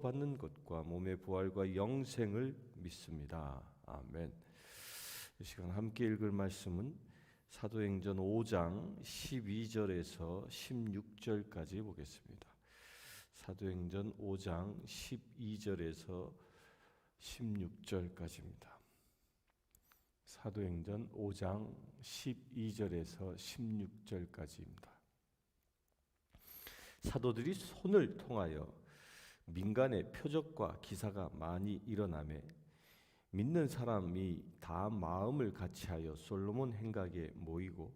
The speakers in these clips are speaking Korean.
받는 것과 몸의 부활과 영생을 믿습니다. 아멘. 이 시간 함께 읽을 말씀은 사도행전 5장 12절에서 16절까지 보겠습니다. 사도행전 5장 12절에서 16절까지입니다. 사도행전 5장 12절에서 16절까지입니다. 사도들이 손을 통하여 민간의 표적과 기사가 많이 일어나매 믿는 사람이 다 마음을 같이하여 솔로몬 행각에 모이고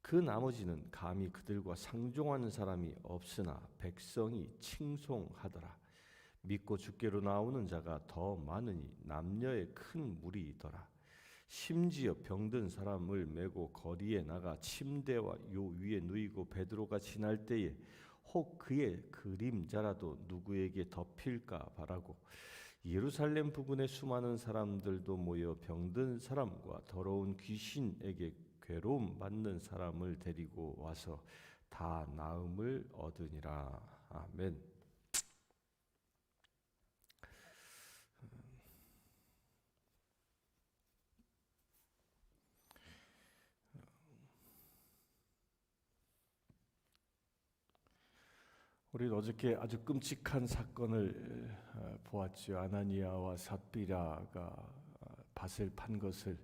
그 나머지는 감히 그들과 상종하는 사람이 없으나 백성이 칭송하더라. 믿고 주께로 나오는 자가 더 많으니 남녀의 큰 무리이더라. 심지어 병든 사람을 메고 거리에 나가 침대와 요 위에 누이고 베드로가 지날 때에 혹 그의 그림자라도 누구에게 덮일까 바라고 예루살렘 부근에 수많은 사람들도 모여 병든 사람과 더러운 귀신에게 괴로움 받는 사람을 데리고 와서 다 나음을 얻으니라 아멘. 우리 어저께 아주 끔찍한 사건을 어, 보았죠. 아나니아와 삽비라가 어, 밭을 판 것을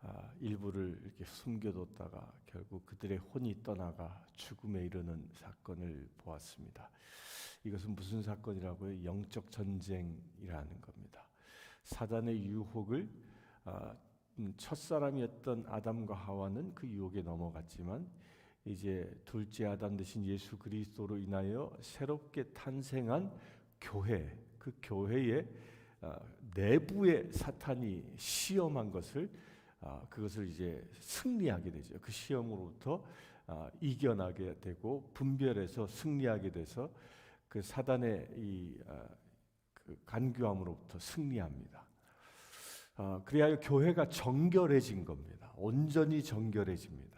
아, 일부를 이렇게 숨겨뒀다가 결국 그들의 혼이 떠나가 죽음에 이르는 사건을 보았습니다. 이것은 무슨 사건이라고요? 영적 전쟁이라는 겁니다. 사단의 유혹을 아, 음, 첫 사람이었던 아담과 하와는 그 유혹에 넘어갔지만 이제 둘째 아담 대신 예수 그리스도로 인하여 새롭게 탄생한 교회 그 교회의 어, 내부의 사탄이 시험한 것을 어, 그것을 이제 승리하게 되죠. 그 시험으로부터 어, 이겨나게 되고 분별해서 승리하게 돼서 그 사단의 이그 간교함으로부터 승리합니다. 그래야 교회가 정결해진 겁니다. 온전히 정결해집니다.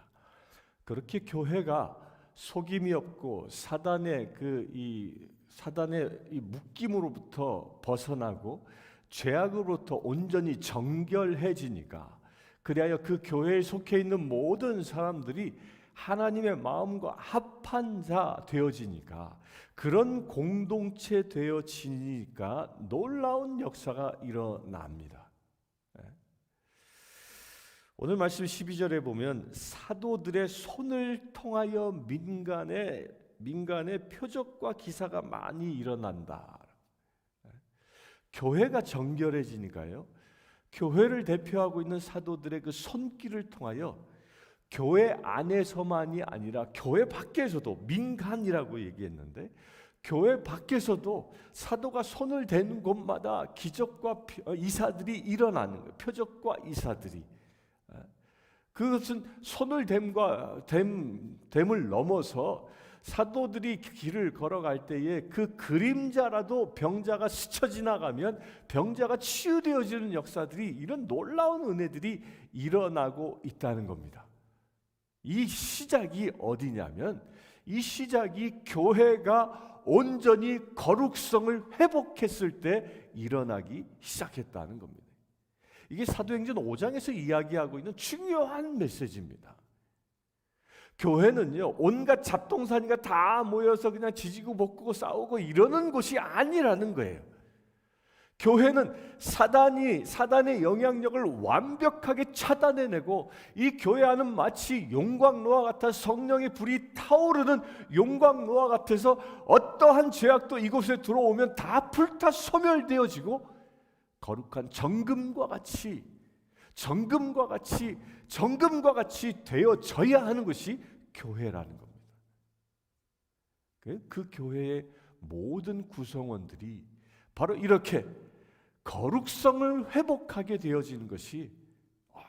그렇게 교회가 속임이 없고 사단의 그 이 사단의 이 묶임으로부터 벗어나고 죄악으로부터 온전히 정결해지니까 그리하여 그 교회에 속해 있는 모든 사람들이 하나님의 마음과 합한 자 되어지니까 그런 공동체 되어지니까 놀라운 역사가 일어납니다. 오늘 말씀 12절에 보면 사도들의 손을 통하여 민간의 민간의 표적과 기사가 많이 일어난다. 교회가 정결해지니까요. 교회를 대표하고 있는 사도들의 그 손길을 통하여 교회 안에서만이 아니라 교회 밖에서도 민간이라고 얘기했는데 교회 밖에서도 사도가 손을 대는 곳마다 기적과 이사들이 일어나는 거예요. 표적과 이사들이. 그것은 손을 댐과 댐, 댐을 넘어서 사도들이 길을 걸어갈 때에 그 그림자라도 병자가 스쳐 지나가면 병자가 치유되어지는 역사들이 이런 놀라운 은혜들이 일어나고 있다는 겁니다. 이 시작이 어디냐면 이 시작이 교회가 온전히 거룩성을 회복했을 때 일어나기 시작했다는 겁니다. 이게 사도행전 5장에서 이야기하고 있는 중요한 메시지입니다. 교회는요, 온갖 잡동사니가 다 모여서 그냥 지지고 볶고 싸우고 이러는 곳이 아니라는 거예요. 교회는 사단이 사단의 영향력을 완벽하게 차단해내고 이 교회 안은 마치 용광로와 같아 성령의 불이 타오르는 용광로와 같아서 어떠한 죄악도 이곳에 들어오면 다 불타 소멸되어지고 거룩한 정금과 같이 정금과 같이 정금과 같이 되어져야 하는 것이 교회라는 겁니다. 그, 그 교회의 모든 구성원들이 바로 이렇게 거룩성을 회복하게 되어지는 것이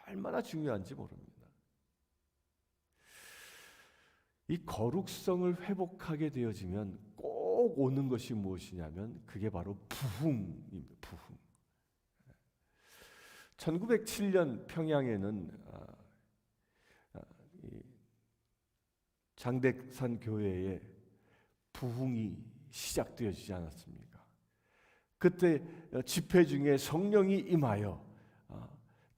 얼마나 중요한지 모릅니다. 이 거룩성을 회복하게 되어지면 꼭 오는 것이 무엇이냐면 그게 바로 부흥입니다. 부흥. 1907년 평양에는 아, 아, 장대산 교회에 부흥이 시작되어지지 않았습니까? 그때 집회 중에 성령이 임하여 아,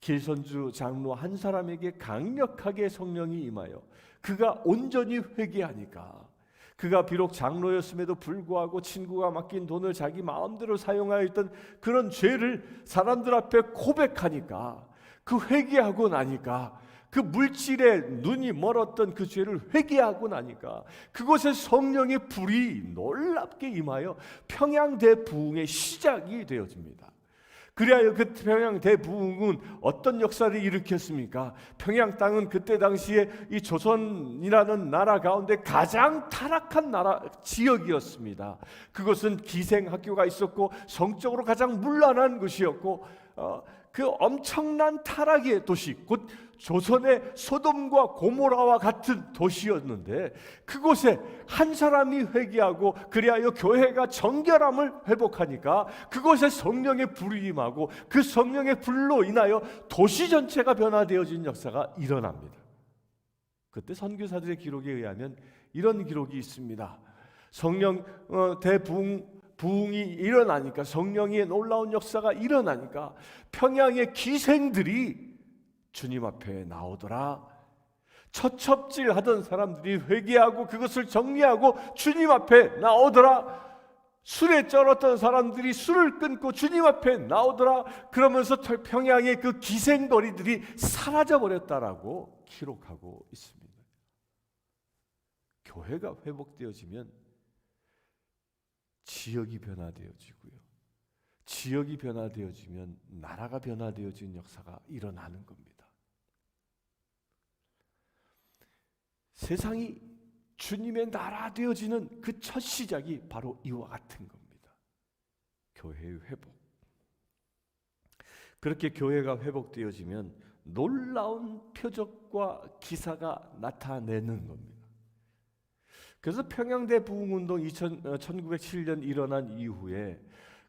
길선주 장로 한 사람에게 강력하게 성령이 임하여 그가 온전히 회개하니까 그가 비록 장로였음에도 불구하고 친구가 맡긴 돈을 자기 마음대로 사용하여 있던 그런 죄를 사람들 앞에 고백하니까 그 회개하고 나니까 그 물질에 눈이 멀었던 그 죄를 회개하고 나니까 그곳에 성령의 불이 놀랍게 임하여 평양 대 부흥의 시작이 되어집니다. 그리하여 그 평양 대부흥은 어떤 역사를 일으켰습니까? 평양 땅은 그때 당시에 이 조선이라는 나라 가운데 가장 타락한 나라 지역이었습니다. 그것은 기생 학교가 있었고 성적으로 가장 문란한 곳이었고 어, 그 엄청난 타락의 도시 곧 조선의 소돔과 고모라와 같은 도시였는데 그곳에 한 사람이 회개하고 그리하여 교회가 정결함을 회복하니까 그곳에 성령의 불이 임하고 그 성령의 불로 인하여 도시 전체가 변화되어진 역사가 일어납니다. 그때 선교사들의 기록에 의하면 이런 기록이 있습니다. 성령 어, 대부흥 부흥이 일어나니까 성령의 놀라운 역사가 일어나니까 평양의 기생들이 주님 앞에 나오더라. 처첩질 하던 사람들이 회개하고 그것을 정리하고 주님 앞에 나오더라. 술에 쩔었던 사람들이 술을 끊고 주님 앞에 나오더라. 그러면서 평양의 그 기생거리들이 사라져 버렸다라고 기록하고 있습니다. 교회가 회복되어지면 지역이 변화되어지고요. 지역이 변화되어지면 나라가 변화되어지는 역사가 일어나는 겁니다. 세상이 주님의 나라 되어지는 그 첫 시작이 바로 이와 같은 겁니다. 교회의 회복. 그렇게 교회가 회복되어지면 놀라운 표적과 기사가 나타내는 겁니다. 그래서 평양대 부흥운동 1907년 일어난 이후에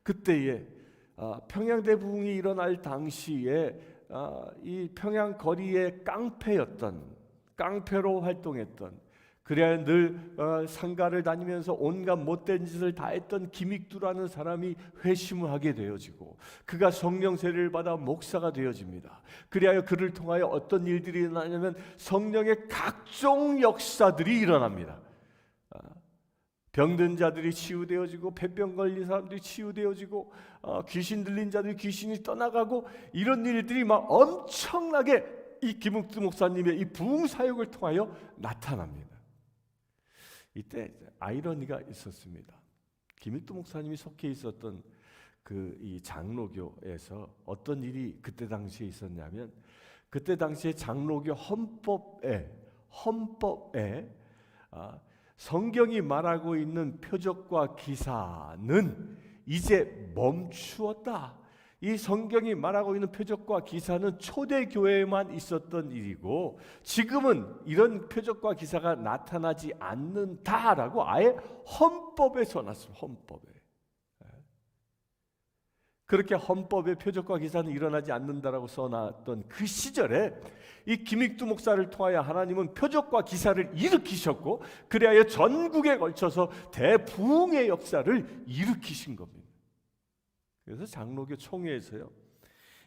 그때에 아, 평양대 부흥이 일어날 당시에 아, 이 평양 거리의 깡패였던 깡패로 활동했던 그래야 늘 어, 상가를 다니면서 온갖 못된 짓을 다 했던 김익두라는 사람이 회심을 하게 되어지고 그가 성령 세례를 받아 목사가 되어집니다. 그리하여 그를 통하여 어떤 일들이 일어나냐면 성령의 각종 역사들이 일어납니다. 아, 병든 자들이 치유되어지고 폐병 걸린 사람들이 치유되어지고 어, 귀신 들린 자들이 귀신이 떠나가고 이런 일들이 막 엄청나게 이 김욱두 목사님의 이 부흥 사역을 통하여 나타납니다. 이때 아이러니가 있었습니다. 김익두 목사님이 속해 있었던 그 이 장로교에서 어떤 일이 그때 당시에 있었냐면 그때 당시에 장로교 헌법에 헌법에 아, 성경이 말하고 있는 표적과 기사는 이제 멈추었다. 이 성경이 말하고 있는 표적과 기사는 초대 교회에만 있었던 일이고 지금은 이런 표적과 기사가 나타나지 않는다라고 아예 헌법에. 헌법에. 예. 그렇게 헌법에 표적과 기사는 일어나지 않는다라고 써놨던 그 시절에 이 김익두 목사를 통하여 하나님은 표적과 기사를 일으키셨고 그래야 전국에 걸쳐서 대부흥의 역사를 일으키신 겁니다. 그래서 장로교 총회에서요.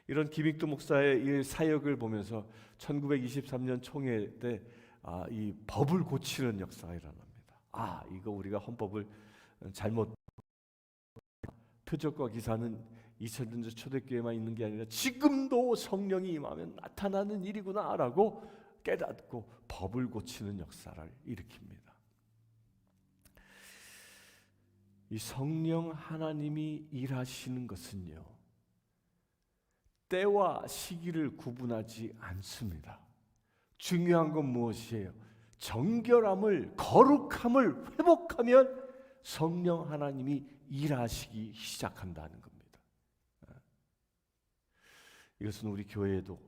이런 김익두 목사의 이 사역을 보면서 1923년 총회 때 아, 이 법을 고치는 역사가 일어납니다. 아, 이거 우리가 헌법을 잘못 표적과 기사는 2000년대 초대교회만 있는 게 아니라 지금도 성령이 임하면 나타나는 일이구나라고 깨닫고 법을 고치는 역사를 일으킵니다. 이 성령 하나님이 일하시는 것은요. 때와 시기를 구분하지 않습니다. 중요한 건 무엇이에요? 정결함을 거룩함을 회복하면 성령 하나님이 일하시기 시작한다는 겁니다. 이것은 우리 교회에도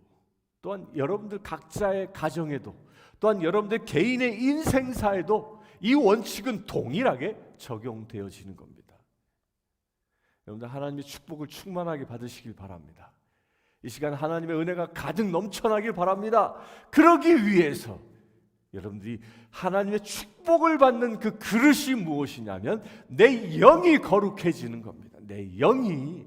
또한 여러분들 각자의 가정에도 또한 여러분들 개인의 인생사에도 이 원칙은 동일하게 적용되어지는 겁니다. 여러분들 하나님의 축복을 충만하게 받으시길 바랍니다. 이 시간 하나님의 은혜가 가득 넘쳐나길 바랍니다. 그러기 위해서 여러분들이 하나님의 축복을 받는 그 그릇이 무엇이냐면 내 영이 거룩해지는 겁니다. 내 영이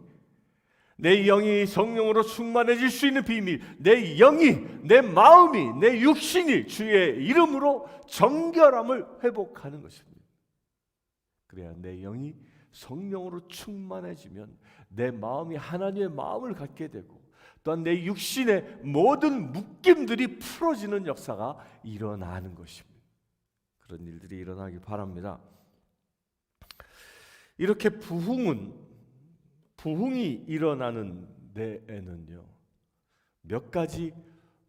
내 영이 성령으로 충만해질 수 있는 비밀, 내 영이, 내 마음이, 내 육신이 주의 이름으로 정결함을 회복하는 것입니다. 그래야 내 영이 성령으로 충만해지면 내 마음이 하나님의 마음을 갖게 되고 또한 내 육신의 모든 묶임들이 풀어지는 역사가 일어나는 것입니다. 그런 일들이 일어나길 바랍니다. 이렇게 부흥은 부흥이 일어나는 데에는요 몇 가지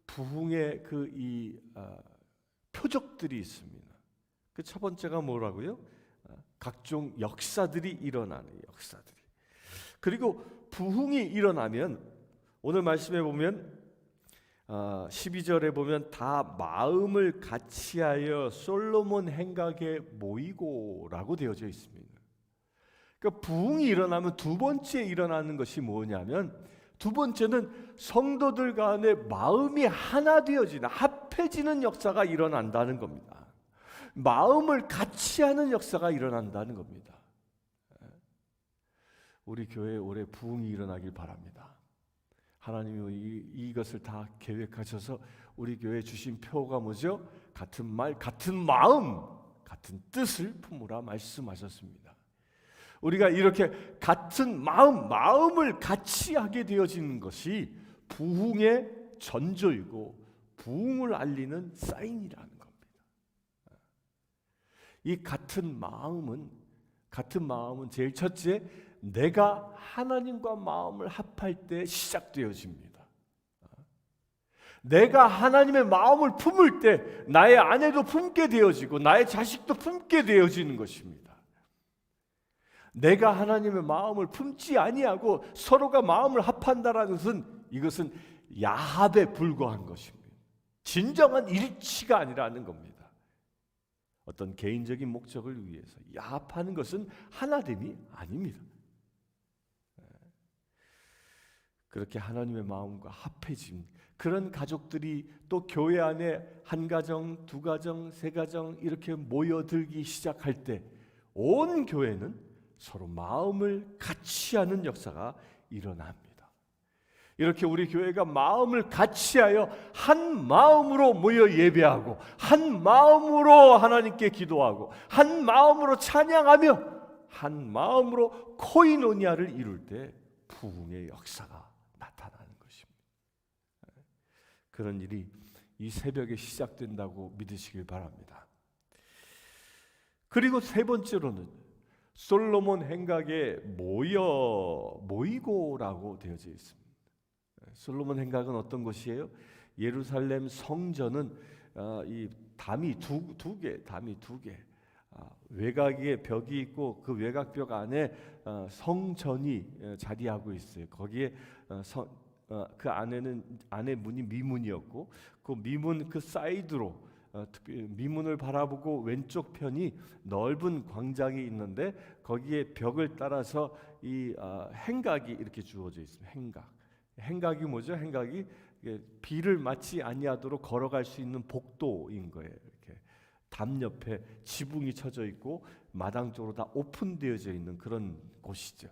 부흥의 그이 아, 표적들이 있습니다. 그 첫 번째가 뭐라고요? 아, 각종 역사들이 일어나는 역사들이. 그리고 부흥이 일어나면 오늘 말씀에 보면 아, 12절에 보면 다 마음을 같이하여 솔로몬 행각에 모이고라고 되어져 있습니다. 그러니까 부흥이 일어나면 두 번째 일어나는 것이 뭐냐면 두 번째는 성도들 간에 마음이 하나 되어지는 합해지는 역사가 일어난다는 겁니다. 마음을 같이 하는 역사가 일어난다는 겁니다. 우리 교회 올해 부흥이 일어나길 바랍니다. 하나님이 이, 이것을 다 계획하셔서 우리 교회 주신 표가 뭐죠? 같은 말, 같은 마음, 같은 뜻을 품으라 말씀하셨습니다. 우리가 이렇게 같은 마음, 마음을 같이 하게 되어지는 것이 부흥의 전조이고 부흥을 알리는 사인이라는 겁니다. 이 같은 마음은 같은 마음은 제일 첫째 내가 하나님과 마음을 합할 때 시작되어집니다. 내가 하나님의 마음을 품을 때 나의 아내도 품게 되어지고 나의 자식도 품게 되어지는 것입니다. 내가 하나님의 마음을 품지 아니하고 서로가 마음을 합한다라는 것은 이것은 야합에 불과한 것입니다. 진정한 일치가 아니라는 겁니다. 어떤 개인적인 목적을 위해서 야합하는 것은 하나됨이 아닙니다. 그렇게 하나님의 마음과 합해진 그런 가족들이 또 교회 안에 한 가정, 두 가정, 세 가정 이렇게 모여들기 시작할 때 온 교회는 서로 마음을 같이 하는 역사가 일어납니다. 이렇게 우리 교회가 마음을 같이 하여 한 마음으로 모여 예배하고 한 마음으로 하나님께 기도하고 한 마음으로 찬양하며 한 마음으로 코이노니아를 이룰 때 부흥의 역사가 나타나는 것입니다. 그런 일이 이 새벽에 시작된다고 믿으시길 바랍니다. 그리고 세 번째로는 솔로몬 행각에 모여 모이고라고 되어져 있습니다. 솔로몬 행각은 어떤 곳이에요? 예루살렘 성전은 어, 이 담이 두, 두 개, 담이 두 개. 아, 외곽에 벽이 있고 그 외곽 벽 안에 어, 성전이 어, 자리하고 있어요. 거기에 어, 성, 어, 그 안에는 안에 문이 미문이었고 그 미문 그 사이드로 어, 특히 미문을 바라보고 왼쪽 편이 넓은 광장이 있는데 거기에 벽을 따라서 이 어, 행각이 이렇게 주어져 있습니다. 행각. 행각이 뭐죠? 행각이 비를 맞지 아니하도록 걸어갈 수 있는 복도인 거예요. 이렇게 담 옆에 지붕이 쳐져 있고 마당 쪽으로 다 오픈되어져 있는 그런 곳이죠.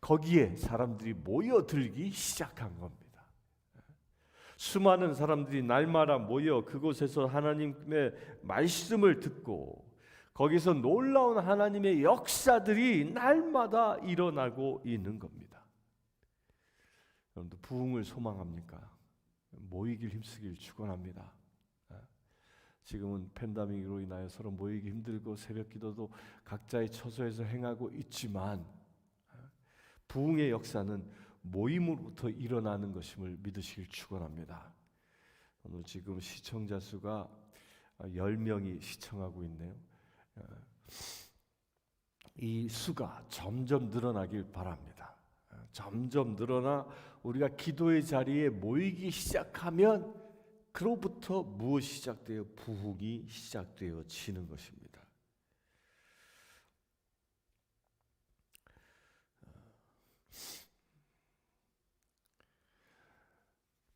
거기에 사람들이 모여들기 시작한 겁니다. 수많은 사람들이 날마다 모여 그곳에서 하나님의 말씀을 듣고 거기서 놀라운 하나님의 역사들이 날마다 일어나고 있는 겁니다. 여러분들 부흥을 소망합니까? 모이길 힘쓰길 축원합니다. 지금은 팬데믹으로 인하여 서로 모이기 힘들고 새벽 기도도 각자의 처소에서 행하고 있지만 부흥의 역사는 모임으로부터 일어나는 것임을 믿으시길 축원합니다. 오늘 지금 시청자 수가 10명이 시청하고 있네요. 이 수가 점점 늘어나길 바랍니다. 점점 늘어나 우리가 기도의 자리에 모이기 시작하면 그로부터 무엇이 시작되어 부흥이 시작되어지는 것입니다.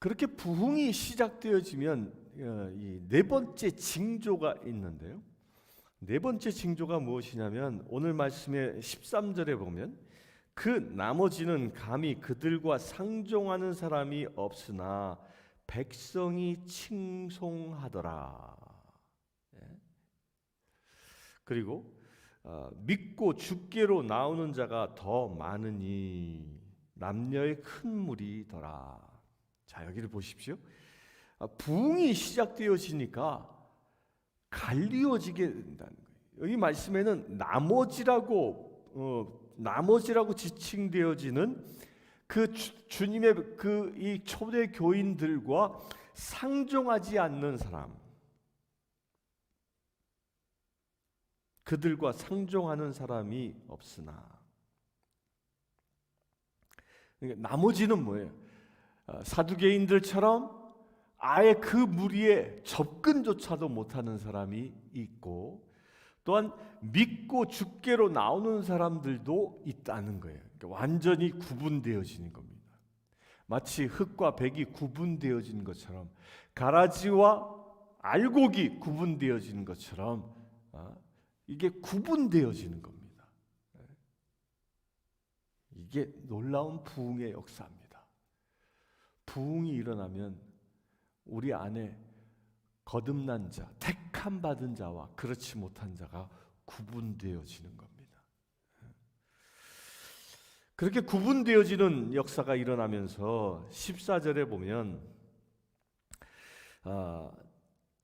그렇게 부흥이 시작되어지면 어, 이네 번째 징조가 있는데요. 네 번째 징조가 무엇이냐면 오늘 말씀의 13절에 보면 그 나머지는 감히 그들과 상종하는 사람이 없으나 백성이 칭송하더라. 예. 그리고 어, 믿고 죽게로 나오는 자가 더 많으니 남녀의 큰 무리더라. 자 여기를 보십시오. 아, 부흥이 시작되어지니까 갈리어지게 된다는 거예요. 여기 말씀에는 나머지라고 어, 나머지라고 지칭되어지는 그 주, 주님의 그 이 초대 교인들과 상종하지 않는 사람, 그들과 상종하는 사람이 없으나 그러니까 나머지는 뭐예요? 어, 사두개인들처럼 아예 그 무리에 접근조차도 못하는 사람이 있고 또한 믿고 죽게로 나오는 사람들도 있다는 거예요. 그러니까 완전히 구분되어지는 겁니다. 마치 흙과 백이 구분되어진 것처럼 가라지와 알곡이 구분되어지는 것처럼 어, 이게 구분되어지는 겁니다. 이게 놀라운 부흥의 역사입니다. 부흥이 일어나면 우리 안에 거듭난 자, 택함 받은 자와 그렇지 못한 자가 구분되어지는 겁니다. 그렇게 구분되어지는 역사가 일어나면서 14절에 보면 아,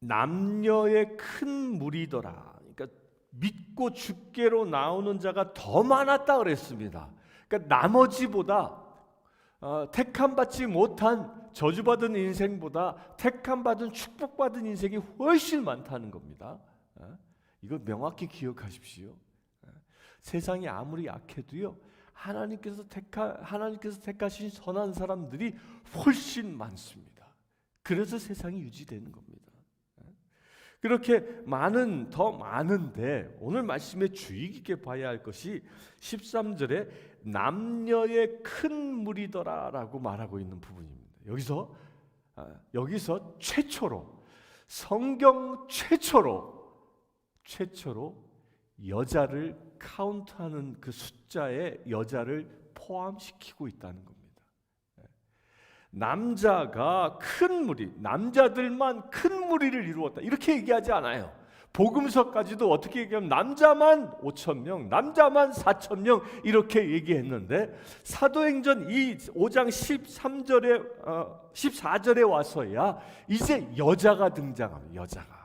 남녀의 큰 무리더라. 그러니까 믿고 죽게로 나오는 자가 더 많았다 그랬습니다. 그러니까 나머지보다 어, 택함 받지 못한 저주받은 인생보다 택함 받은 축복받은 인생이 훨씬 많다는 겁니다. 어? 이거 명확히 기억하십시오. 어? 세상이 아무리 약해도요 하나님께서 택하 하나님께서 택하신 선한 사람들이 훨씬 많습니다. 그래서 세상이 유지되는 겁니다. 어? 그렇게 많은 더 많은데 오늘 말씀에 주의 깊게 봐야 할 것이 13절에 남녀의 큰 무리더라라고 말하고 있는 부분입니다. 여기서 아, 여기서 최초로 성경 최초로 최초로 여자를 카운트하는 그 숫자에 여자를 포함시키고 있다는 겁니다. 예. 남자가 큰 무리, 남자들만 큰 무리를 이루었다. 이렇게 얘기하지 않아요. 복음서까지도 어떻게 얘기하면 남자만 5천 명, 남자만 4천 명 이렇게 얘기했는데 사도행전 이 5장 13절에 어, 14절에 와서야 이제 여자가 등장합니다. 여자가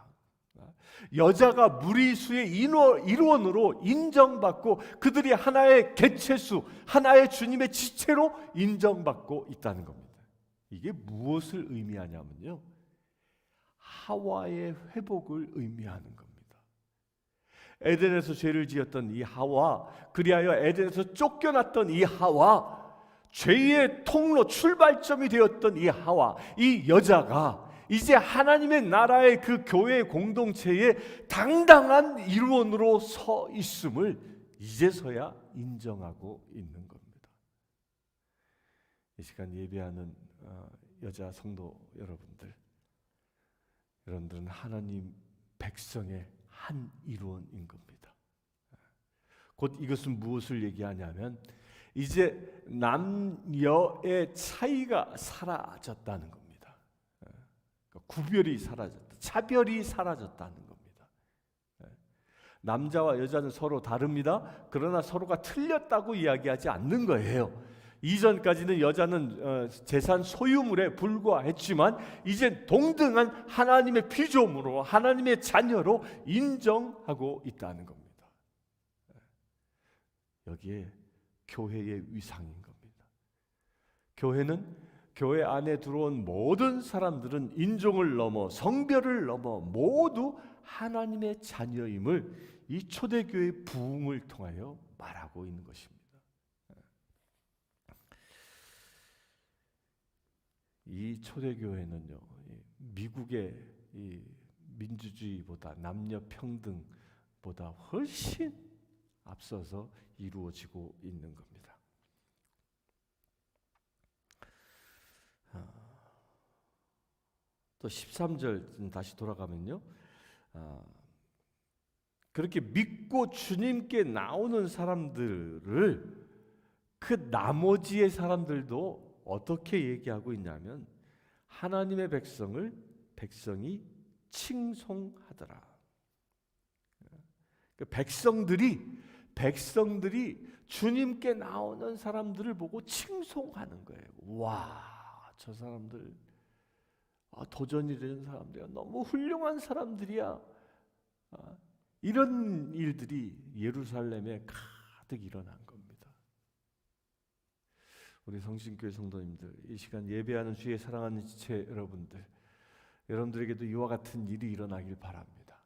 여자가 무리수의 일원으로 인정받고 그들이 하나의 개체수, 하나의 주님의 지체로 인정받고 있다는 겁니다. 이게 무엇을 의미하냐면요. 하와의 회복을 의미하는 겁니다. 에덴에서 죄를 지었던 이 하와, 그리하여 에덴에서 쫓겨났던 이 하와, 죄의 통로 출발점이 되었던 이 하와, 이 여자가 이제 하나님의 나라의 그 교회 공동체의 당당한 일원으로 서 있음을 이제서야 인정하고 있는 겁니다. 이 시간 예배하는 어, 여자 성도 여러분들, 여러분들은 하나님 백성의 한 일원인 겁니다. 곧 이것은 무엇을 얘기하냐면 이제 남녀의 차이가 사라졌다는 겁니다. 그러니까 구별이 사라졌다. 차별이 사라졌다는 겁니다. 남자와 여자는 서로 다릅니다. 그러나 서로가 틀렸다고 이야기하지 않는 거예요. 이전까지는 여자는 어, 재산 소유물에 불과했지만 이제 동등한 하나님의 피조물로 하나님의 자녀로 인정하고 있다는 겁니다. 여기에 교회의 위상인 겁니다. 교회는 교회 안에 들어온 모든 사람들은 인종을 넘어 성별을 넘어 모두 하나님의 자녀임을 이 초대교회 부흥을 통하여 말하고 있는 것입니다. 이 초대교회는요 미국의 이 민주주의보다 남녀 평등보다 훨씬 앞서서 이루어지고 있는 겁니다. 아, 또 13절 다시 돌아가면요. 아, 그렇게 믿고 주님께 나오는 사람들을 그 나머지의 사람들도 어떻게 얘기하고 있냐면 하나님의 백성을 백성이 칭송하더라. 그 백성들이 백성들이 주님께 나오는 사람들을 보고 칭송하는 거예요. 와, 저 사람들 아, 도전이 되는 사람들이야. 너무 훌륭한 사람들이야. 아, 이런 일들이 예루살렘에 가득 일어난 겁니다. 우리 성신교회 성도님들, 이 시간 예배하는 주의 사랑하는 지체 여러분들, 여러분들에게도 이와 같은 일이 일어나길 바랍니다.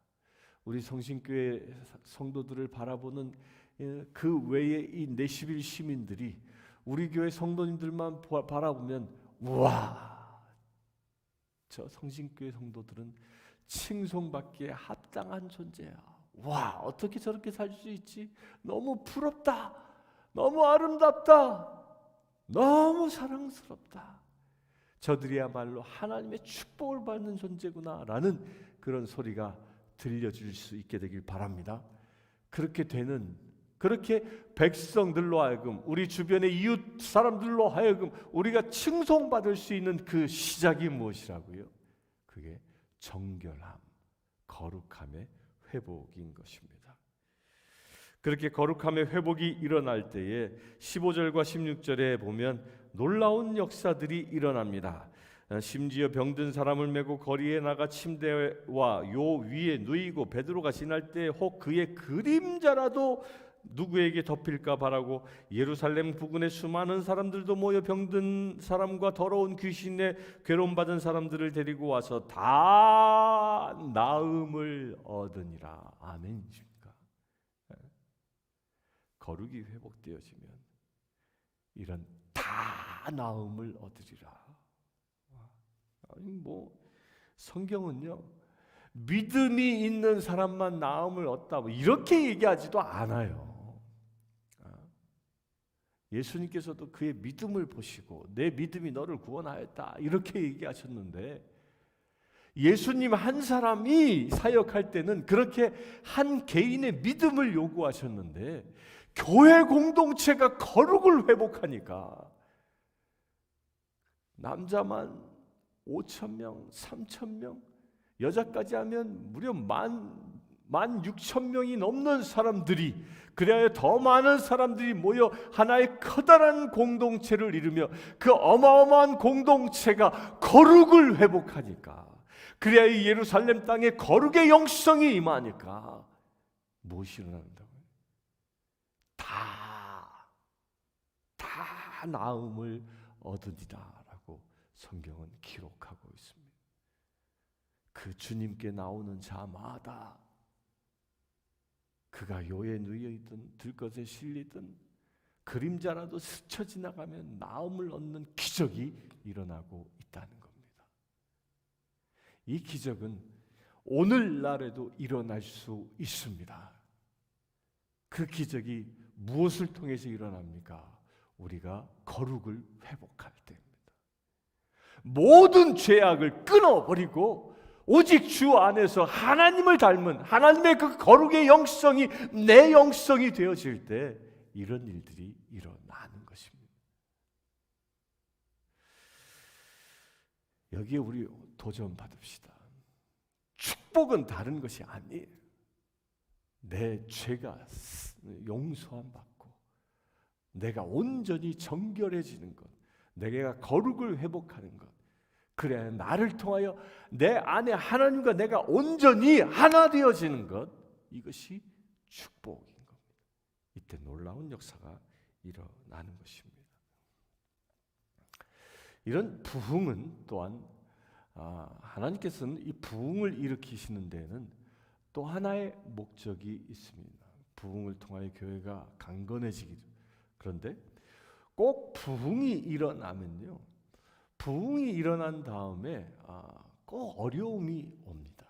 우리 성신교회 성도들을 바라보는 예, 그 외에 이 내시빌 시민들이 우리 교회 성도님들만 바라보면 와, 저 성신교회 성도들은 칭송받기에 합당한 존재야. 와, 어떻게 저렇게 살 수 있지? 너무 부럽다. 너무 아름답다. 너무 사랑스럽다. 저들이야말로 하나님의 축복을 받는 존재구나라는 그런 소리가 들려줄 수 있게 되길 바랍니다. 그렇게 되는 그렇게 백성들로 하여금 우리 주변의 이웃 사람들로 하여금 우리가 칭송받을 수 있는 그 시작이 무엇이라고요? 그게 정결함, 거룩함의 회복인 것입니다. 그렇게 거룩함의 회복이 일어날 때에 15절과 16절에 보면 놀라운 역사들이 일어납니다. 어, 심지어 병든 사람을 메고 거리에 나가 침대와 요 위에 누이고 베드로가 지날 때 혹 그의 그림자라도 누구에게 덮일까 바라고 예루살렘 부근에 수많은 사람들도 모여 병든 사람과 더러운 귀신에 괴로움 받은 사람들을 데리고 와서 다 나음을 얻으니라? 예. 거룩이 회복되어지면 이런 다 나음을 얻으리라. 아니 뭐 성경은요 믿음이 있는 사람만 나음을 얻다 뭐 이렇게 얘기하지도 않아요. 아, 예수님께서도 그의 믿음을 보시고 내 믿음이 너를 구원하였다 이렇게 얘기하셨는데 예수님 한 사람이 사역할 때는 그렇게 한 개인의 믿음을 요구하셨는데 교회 공동체가 거룩을 회복하니까 남자만 5천 명, 3천 명, 여자까지 하면 무려 만, 만 6천 명이 넘는 사람들이 그래야 더 많은 사람들이 모여 하나의 커다란 공동체를 이루며 그 어마어마한 공동체가 거룩을 회복하니까 그래야 이 예루살렘 땅에 거룩의 영성이 임하니까 무엇이 일어난다고요? 다, 다 나음을 얻으리라라고 성경은 기록하고 있습니다. 그 주님께 나오는 자마다 그가 요에 누여 있든 들것에 실리든 그림자라도 스쳐 지나가면 나음을 얻는 기적이 일어나고 있다는 겁니다. 이 기적은 오늘날에도 일어날 수 있습니다. 그 기적이 무엇을 통해서 일어납니까? 우리가 거룩을 회복할 때입니다. 모든 죄악을 끊어버리고 오직 주 안에서 하나님을 닮은 하나님의 그 거룩의 영성이 내 영성이 되어질 때 이런 일들이 일어나는 것입니다. 여기에 우리 도전 받읍시다. 축복은 다른 것이 아니에요. 내 죄가 용서함 받고 내가 온전히 정결해지는 것, 내가 거룩을 회복하는 것. 그래 나를 통하여 내 안에 하나님과 내가 온전히 하나 되어지는 것 이것이 축복인 겁니다. 이때 놀라운 역사가 일어나는 것입니다. 이런 부흥은 또한 아, 하나님께서는 이 부흥을 일으키시는 데는 또 하나의 목적이 있습니다. 부흥을 통하여 교회가 강건해지기 그런데 꼭 부흥이 일어나면요. 부흥이 일어난 다음에 아, 꼭 어려움이 옵니다.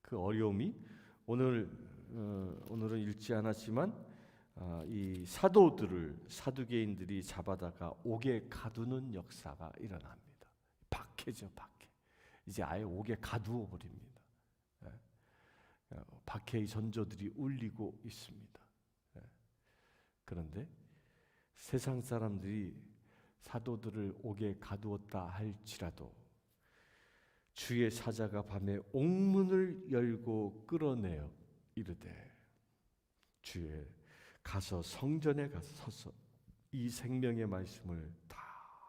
그 어려움이 오늘 어, 오늘은 읽지 않았지만 아, 이 사도들을 사두개인들이 잡아다가 옥에 가두는 역사가 일어납니다. 박해죠, 박해. 이제 아예 옥에 가두어 버립니다. 예. 어, 박해의 전조들이 울리고 있습니다. 예. 그런데 세상 사람들이 사도들을 옥에 가두었다 할지라도 주의 사자가 밤에 옥문을 열고 끌어내어 이르되 주의 가서 성전에 가서 서서 이 생명의 말씀을 다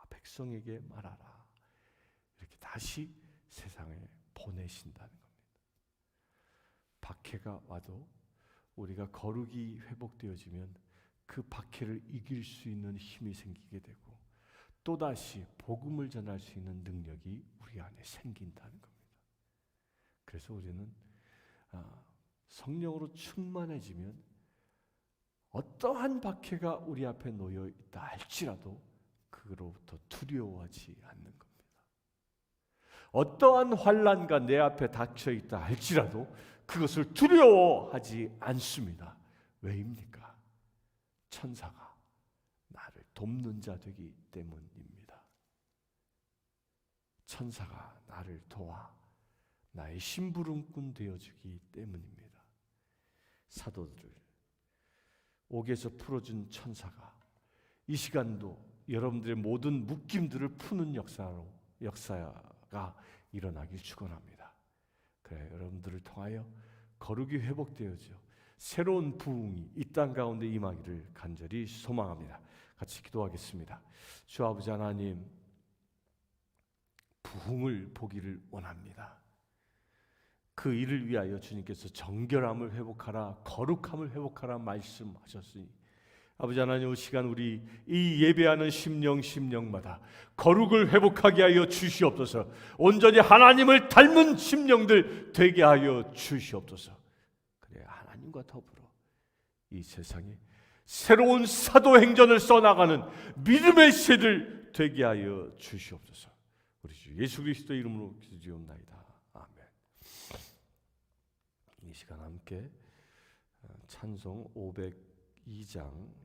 백성에게 말하라 이렇게 다시 세상에 보내신다는. 박해가 와도 우리가 거룩이 회복되어지면 그 박해를 이길 수 있는 힘이 생기게 되고 또다시 복음을 전할 수 있는 능력이 우리 안에 생긴다는 겁니다. 그래서 우리는 아, 성령으로 충만해지면 어떠한 박해가 우리 앞에 놓여 있다 할지라도 그로부터 두려워하지 않는 겁니다. 어떠한 환란과 내 앞에 닥쳐 있다 할지라도 그것을 두려워하지 않습니다. 왜입니까? 천사가 나를 돕는 자 되기 때문입니다. 천사가 나를 도와 나의 심부름꾼 되어주기 때문입니다. 사도들을 옥에서 풀어준 천사가 이 시간도 여러분들의 모든 묶임들을 푸는 역사로 역사가 일어나길 축원합니다. 그래 여러분들을 통하여 거룩이 회복되어져 새로운 부흥이 이 땅 가운데 임하기를 간절히 소망합니다. 같이 기도하겠습니다. 주 아버지 하나님 부흥을 보기를 원합니다. 그 일을 위하여 주님께서 정결함을 회복하라 거룩함을 회복하라 말씀하셨으니 아버지 하나님 이 시간 우리 이 예배하는 심령 심령마다 거룩을 회복하게 하여 주시옵소서. 온전히 하나님을 닮은 심령들 되게 하여 주시옵소서. 그래 하나님과 더불어 이 세상에 새로운 사도 행전을 써 나가는 믿음의 세들 되게 하여 주시옵소서. 우리 주 예수 그리스도 이름으로 기도드리옵나이다. 아멘. 이 시간 함께 찬송 502장